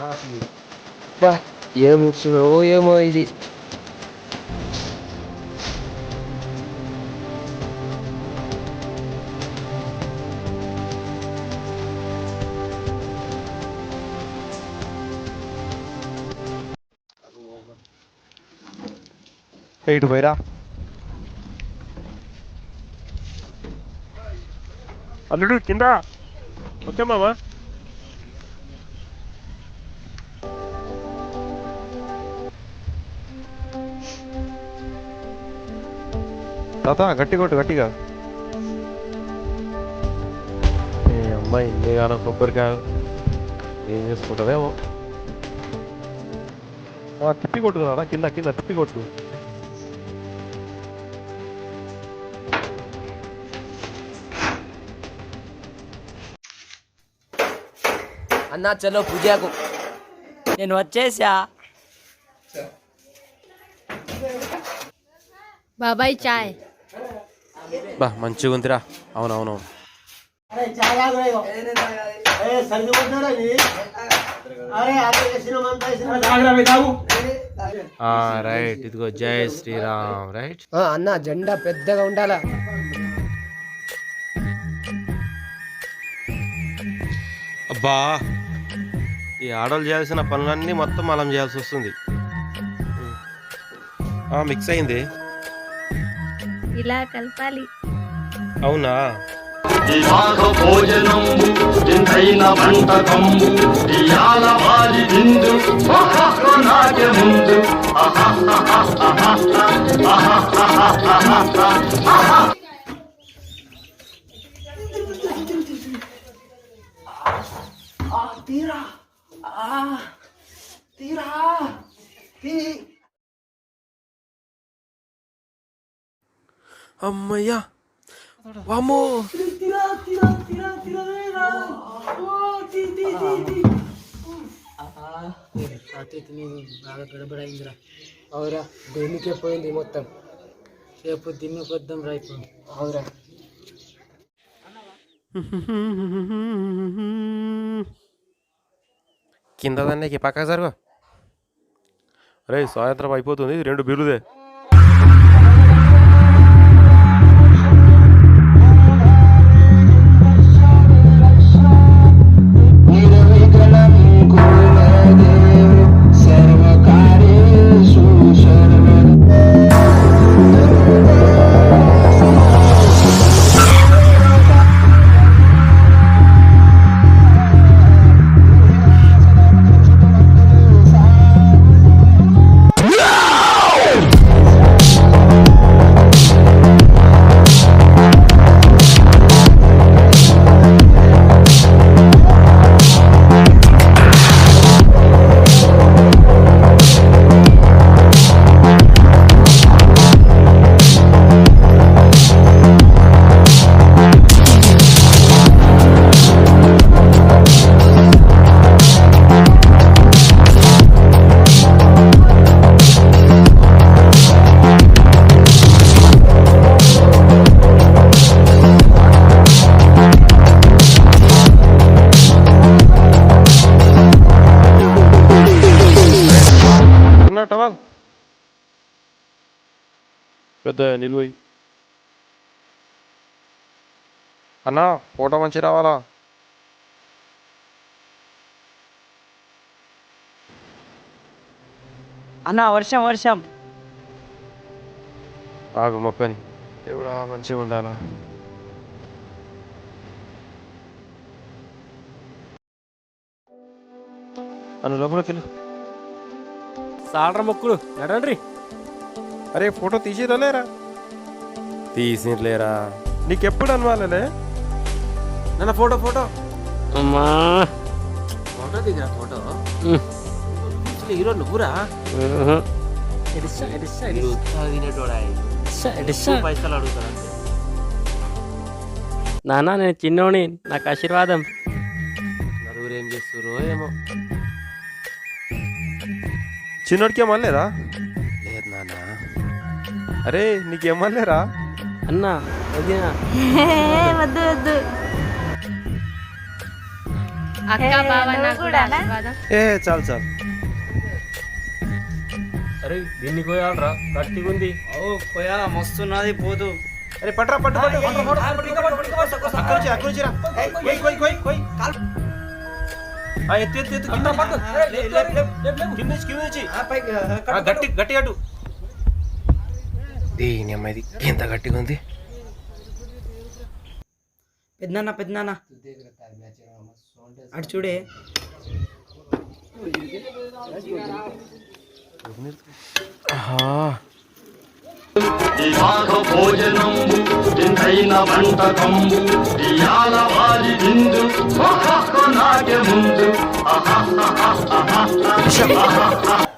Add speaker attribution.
Speaker 1: rápido. Vai, amo senhor, amo
Speaker 2: ele. Hey,
Speaker 3: đuổi ra. Anh đứng chính ra. Ok mama.
Speaker 2: తాత గట్టి కొట్టు గట్టిగా.
Speaker 3: ఏ అమ్మాయి ఇన్ని కాలం కొబ్బరికాయ ఏం చేసుకుంటుందేమో
Speaker 2: ఆ, తిప్పి కొట్టు తాత కింద కింద తిప్పి కొట్టు.
Speaker 1: అన్నా చలో పూజకు.
Speaker 4: నేను వచ్చేసా.
Speaker 5: బాబాయ్ చాయ్.
Speaker 3: బా మంచిగా ఉందిరా. అవునవును. రైట్. ఇదిగో జై శ్రీరామ్ రైట్.
Speaker 1: అన్న జెండా పెద్దగా ఉండాలా?
Speaker 3: అబ్బా ఈ ఆడలు చేయాల్సిన పనులన్నీ మొత్తం మనం చేయాల్సి వస్తుంది. ఆ, మిక్స్ అయింది.
Speaker 5: ఇలా కలపాలి.
Speaker 3: అవునా?
Speaker 6: భోజనంబు
Speaker 3: అమ్మయ్యా. వామ్మో.
Speaker 1: అతిథి బాగా గడబడైందిరా అవురా దేనికే పోయింది మొత్తం రేపు దిమ్మి కొద్దాం రైపు అవురా
Speaker 3: కింద దాన్ని పక్క జరుగు. రే సాయంత్రం అయిపోతుంది రెండు బిల్లుదే టవల్ పెద్ద నిలువయి అన్నా ఫోటో మంచి రావాలా
Speaker 4: అన్న వర్షం వర్షం
Speaker 3: ఆగు మొక్కని ఎవడా మంచిగా ఉండాలా అను లోపలికి వెళ్ళు
Speaker 4: సాడ్ర మొక్కులు. నడండి
Speaker 2: అరే ఫోటో తీసిరా లేరా
Speaker 3: తీసిలేరా
Speaker 2: నీకెప్పుడు అనవాలలే
Speaker 3: నన్న ఫోటో ఫోటో.
Speaker 4: అమ్మా.
Speaker 3: ఫోటో దిగిరా ఫోటో? హీరో నువ్వురా?
Speaker 4: ఎడిసా ఎడిసా
Speaker 3: మీరు ఉత్సాహ తినేటోడా
Speaker 4: ఎడిసా ఎడిసా
Speaker 3: పైసలు అడుగుతారు అంతే?
Speaker 4: నాన్న నేను చిన్నోని నాకు ఆశీర్వాదం.
Speaker 3: నలుగురు ఏం చేస్తుర్రో ఏమో.
Speaker 2: చిన్నోడికి ఏమనలేదా
Speaker 3: లేదు నాన్న
Speaker 2: అరే నీకేమనలేరా
Speaker 4: అన్న వదినా
Speaker 5: వద్దు వద్దు అక్క బావ నాకు కూడా ఆశీర్వాదం
Speaker 3: ఏ చాలు చాలు
Speaker 4: అరే దీన్ని కోయాలరా గట్టిగా ఉంది
Speaker 1: ఓ పోయా మస్తున్నది పోదు
Speaker 3: అరే పట్రా పట్టు పట్టు పట్టు, పట్టు. అక్కడ నుంచి, అక్కడ నుంచి రా. కొయ్, కొయ్, కొయ్, కొయ్. కాలు. ఆ, ఎత్తు ఎత్తు ఎత్తు కింద పట్టు. కింద నుంచి, కింద నుంచి. ఆ, గట్టి గట్టి అటు. దీని అమ్మాయిది? ఎంత గట్టిగా ఉంది?
Speaker 1: పెద్దనాన్న పెద్దనాన్న. అటు చూడే.
Speaker 6: వంటకంబు విందు yardımdı. Aha aha aha aha. aha, aha.